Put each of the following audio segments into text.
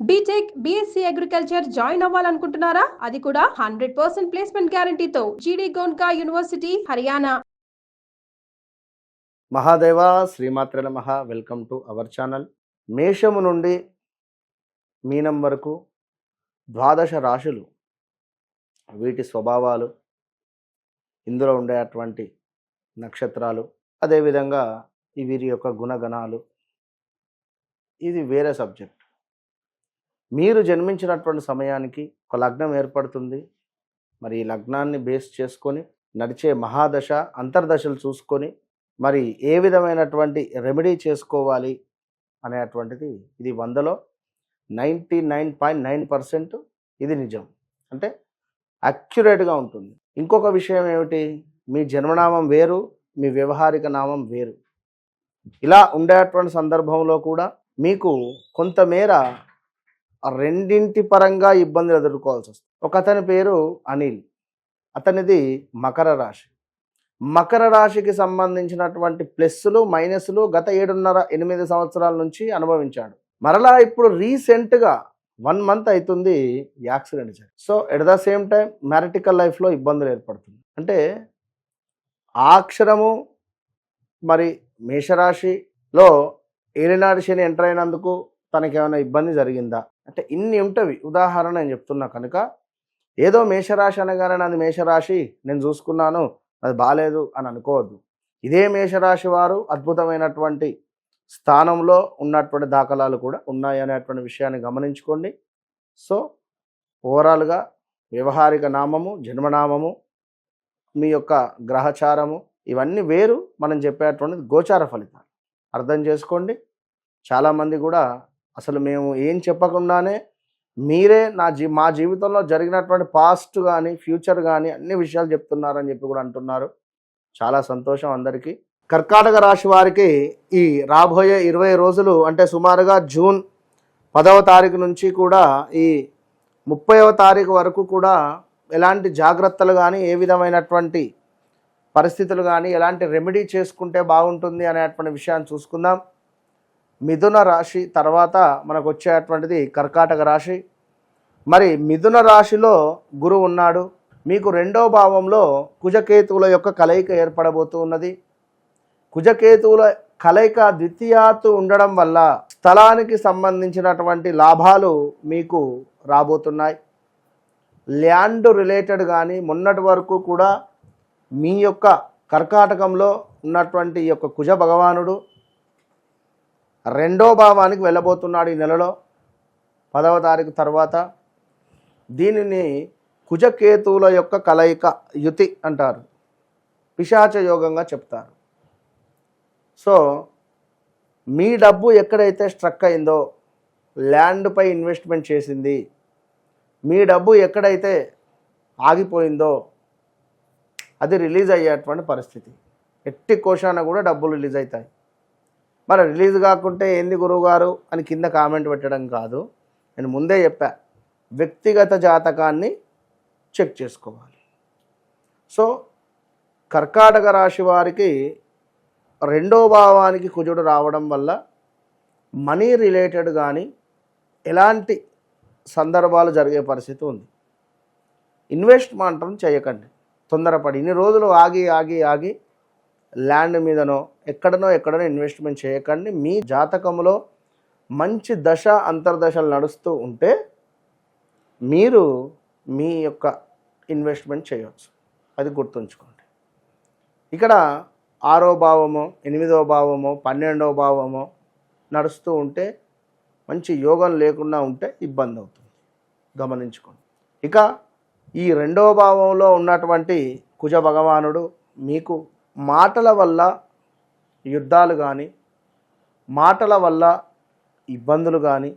BTech BSc agriculture join అవ్వాలనుకుంటున్నారా? అది కూడా హండ్రెడ్ పర్సెంట్ ప్లేస్మెంట్ గ్యారంటీతో జీడీ గోన్కా యూనివర్సిటీ హర్యానా మహాదేవ శ్రీమాత్రల మహా వెల్కమ్ టు అవర్ ఛానల్ మేషము నుండి మీనం వరకు ద్వాదశ రాశులు వీటి స్వభావాలు ఇందులో ఉండేటువంటి నక్షత్రాలు అదేవిధంగా వీరి యొక్క గుణగణాలు. ఇది వేరే సబ్జెక్ట్ మీరు జన్మించినటువంటి సమయానికి ఒక లగ్నం ఏర్పడుతుంది. మరి ఈ లగ్నాన్ని బేస్ చేసుకొని నడిచే మహాదశ అంతర్దశలు చూసుకొని మరి ఏ విధమైనటువంటి రెమెడీ చేసుకోవాలి అనేటువంటిది ఇది వందలో ninety nine point nine percent ఇది నిజం. అంటే అక్యురేట్గా ఉంటుంది. ఇంకొక విషయం ఏమిటి? మీ జన్మనామం వేరు మీ వ్యవహారిక నామం వేరు. ఇలా ఉండేటువంటి సందర్భంలో కూడా మీకు కొంతమేర రెండింటి పరంగా ఇబ్బందులు ఎదుర్కోవాల్సి వస్తుంది. ఒక అతని పేరు అనిల్ అతనిది మకర రాశి. మకర రాశికి సంబంధించినటువంటి ప్లస్సులు మైనస్లు గత ఏడున్నర ఎనిమిది సంవత్సరాల నుంచి అనుభవించాడు. మరలా ఇప్పుడు రీసెంట్గా వన్ మంత్ అవుతుంది యాక్సిడెంట్ జరిగి so at the same time marital లైఫ్లో ఇబ్బందులు ఏర్పడుతుంది. అంటే ఆక్షరము అక్షరము మరి మేషరాశిలో ఏలినాడు శని ఎంటర్ అయినందుకు తనకి ఏమైనా ఇబ్బంది జరిగిందా? అంటే ఇన్ని ఉంటవి. ఉదాహరణ నేను చెప్తున్నా కనుక ఏదో మేషరాశి అనగానే నాది మేషరాశి నేను చూసుకున్నాను అది బాగాలేదు అని అనుకోవద్దు. ఇదే మేషరాశి వారు అద్భుతమైనటువంటి స్థానంలో ఉన్నటువంటి దాఖలాలు కూడా ఉన్నాయి అనేటువంటి విషయాన్ని గమనించుకోండి. సో ఓవరాల్గా వ్యవహారిక నామము జన్మనామము మీ యొక్క గ్రహచారము ఇవన్నీ వేరు మనం చెప్పేటువంటిది గోచార ఫలితాలు. అర్థం చేసుకోండి. చాలామంది కూడా అసలు మేము ఏం చెప్పకుండానే మీరే నా జీ మా జీవితంలో జరిగినటువంటి పాస్ట్ కానీ ఫ్యూచర్ కానీ అన్ని విషయాలు చెప్తున్నారని చెప్పి కూడా అంటున్నారు. చాలా సంతోషం అందరికీ. కర్కాటక రాశి వారికి ఈ రాబోయే ఇరవై రోజులు అంటే సుమారుగా జూన్ పదవ తారీఖు నుంచి కూడా ఈ ముప్పైవ తారీఖు వరకు కూడా ఎలాంటి జాగ్రత్తలు కానీ ఏ విధమైనటువంటి పరిస్థితులు కానీ ఎలాంటి రెమెడీ చేసుకుంటే బాగుంటుంది అనేటువంటి విషయాన్ని చూసుకుందాం. మిథున రాశి తర్వాత మనకు వచ్చేటువంటిది కర్కాటక రాశి. మరి మిథున రాశిలో గురువు ఉన్నాడు. మీకు రెండో భావంలో కుజకేతువుల యొక్క కలయిక ఏర్పడబోతూ ఉన్నది. కుజకేతువుల కలయిక ద్వితీయాత్తు ఉండడం వల్ల స్థలానికి సంబంధించినటువంటి లాభాలు మీకు రాబోతున్నాయి. ల్యాండ్ రిలేటెడ్ కానీ మొన్నటి వరకు కూడా మీ యొక్క కర్కాటకంలో ఉన్నటువంటి యొక్క కుజ భగవానుడు రెండో భావానికి వెళ్ళబోతున్నాడు ఈ నెలలో. పదవ తారీఖు తర్వాత దీనిని కుజకేతువుల యొక్క కలయిక యుతి అంటారు. పిశాచ యోగంగా చెప్తారు. సో మీ డబ్బు ఎక్కడైతే స్ట్రక్ అయిందో ల్యాండ్పై ఇన్వెస్ట్మెంట్ చేసింది మీ డబ్బు ఎక్కడైతే ఆగిపోయిందో అది రిలీజ్ అయ్యేటువంటి పరిస్థితి. ఎట్టి కోశాన కూడా డబ్బులు రిలీజ్ అవుతాయి. మరి రిలీజ్ కాకుంటే ఏంది గురువుగారు అని కింద కామెంట్ పెట్టడం కాదు. నేను ముందే చెప్పా వ్యక్తిగత జాతకాన్ని చెక్ చేసుకోవాలి. సో కర్కాటక రాశి వారికి రెండో భావానికి కుజుడు రావడం వల్ల మనీ రిలేటెడ్ కానీ ఎలాంటి సందర్భాలు జరిగే పరిస్థితి ఉంది. ఇన్వెస్ట్ మాత్రం చేయకండి. తొందరపడి ఇన్ని రోజులు ఆగి ఆగి ఆగి ల్యాండ్ మీదనో ఎక్కడనో ఎక్కడనో ఇన్వెస్ట్మెంట్ చేయకండి. మీ జాతకంలో మంచి దశ అంతర్దశలు నడుస్తూ ఉంటే మీరు మీ యొక్క ఇన్వెస్ట్మెంట్ చేయవచ్చు అది గుర్తుంచుకోండి. ఇక్కడ ఆరో భావము ఎనిమిదో భావము పన్నెండో భావము నడుస్తూ ఉంటే మంచి యోగం లేకుండా ఉంటే ఇబ్బంది అవుతుంది. గమనించుకోండి. ఇక ఈ రెండో భావంలో ఉన్నటువంటి కుజ భగవానుడు మీకు మాటల వల్ల యుద్ధాలు కానీ మాటల వల్ల ఇబ్బందులు కానీ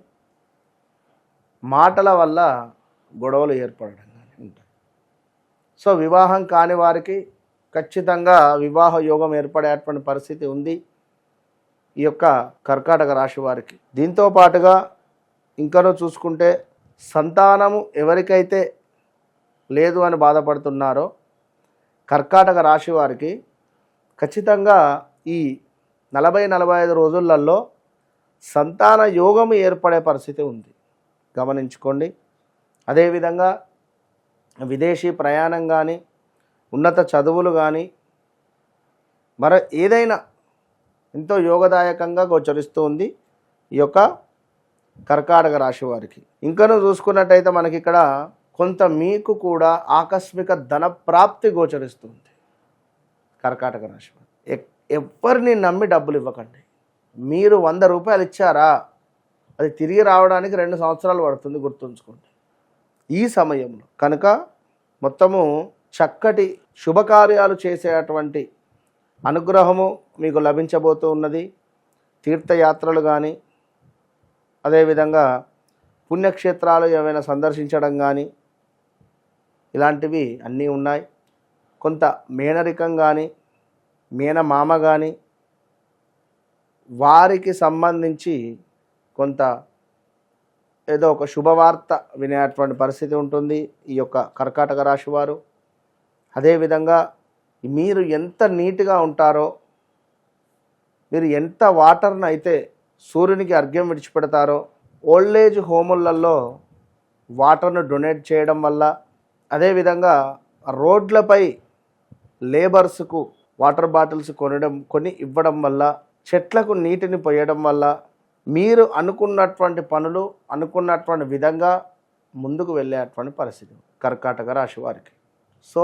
మాటల వల్ల గొడవలు ఏర్పడడం కానీ ఉంటాయి. సో వివాహం కాని వారికి ఖచ్చితంగా వివాహ యోగం ఏర్పడేటువంటి పరిస్థితి ఉంది. ఈ యొక్క కర్కాటక రాశి వారికి. దీంతో పాటుగా ఇంకనూ చూసుకుంటే సంతానము ఎవరికైతే లేదు అని బాధపడుతున్నారో కర్కాటక రాశి వారికి ఖచ్చితంగా ఈ నలభై నలభై ఐదు రోజులలో సంతాన యోగము ఏర్పడే పరిస్థితి ఉంది. గమనించుకోండి. అదేవిధంగా విదేశీ ప్రయాణం కానీ ఉన్నత చదువులు కానీ మర ఏదైనా ఎంతో యోగదాయకంగా గోచరిస్తూ ఉంది ఈ యొక్క కర్కాటక రాశి వారికి. ఇంకనూ చూసుకున్నట్టయితే మనకి ఇక్కడ కొంత మీకు కూడా ఆకస్మిక ధన ప్రాప్తి గోచరిస్తుంది కర్కాటక రాశి ఎ- ఎవరిని నమ్మి డబ్బులు ఇవ్వకండి. మీరు వంద రూపాయలు ఇచ్చారా? అది తిరిగి రావడానికి రెండు సంవత్సరాలు పడుతుంది గుర్తుంచుకోండి. ఈ సమయంలో కనుక మొత్తము చక్కటి శుభకార్యాలు చేసేటువంటి అనుగ్రహము మీకు లభించబోతూ ఉన్నది. తీర్థయాత్రలు కానీ అదేవిధంగా పుణ్యక్షేత్రాలు ఏమైనా సందర్శించడం కానీ ఇలాంటివి అన్నీ ఉన్నాయి. కొంత మేనరికం కానీ మేనమామ కానీ వారికి సంబంధించి కొంత ఏదో ఒక శుభవార్త వినేటువంటి పరిస్థితి ఉంటుంది ఈ యొక్క కర్కాటక రాశి వారు. అదేవిధంగా మీరు ఎంత నీట్గా ఉంటారో మీరు ఎంత వాటర్ను అయితే సూర్యునికి అర్ఘ్యం విడిచిపెడతారో ఓల్డ్ ఏజ్ హోములలో వాటర్ను డొనేట్ చేయడం వల్ల అదేవిధంగా రోడ్లపై లేబర్స్కు వాటర్ బాటిల్స్ కొనడం కొని ఇవ్వడం వల్ల చెట్లకు నీటిని పోయడం వల్ల మీరు అనుకున్నటువంటి పనులు అనుకున్నటువంటి విధంగా ముందుకు వెళ్ళేటువంటి పరిస్థితి. కర్కాటక రాశి వారికి. సో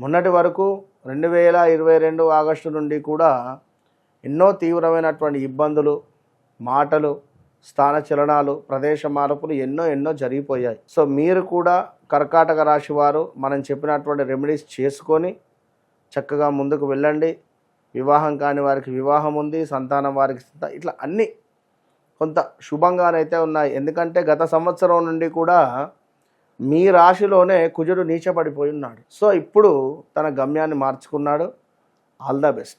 మొన్నటి వరకు రెండు వేల ఇరవై రెండు ఆగస్టు నుండి కూడా ఎన్నో తీవ్రమైనటువంటి ఇబ్బందులు మాటలు స్థాన చలనాలు ప్రదేశ మార్పులు ఎన్నో ఎన్నో జరిగిపోయాయి. సో మీరు కూడా కర్కాటక రాశి వారు మనం చెప్పినటువంటి రెమెడీస్ చేసుకొని చక్కగా ముందుకు వెళ్ళండి. వివాహం కాని వారికి వివాహం ఉంది సంతానం వారికి ఇట్లా అన్నీ కొంత శుభంగానైతే ఉన్నాయి. ఎందుకంటే గత సంవత్సరం నుండి కూడా మీ రాశిలోనే కుజుడు నీచపడిపోయి ఉన్నాడు. సో ఇప్పుడు తన గమ్యాన్ని మార్చుకున్నాడు. All the best.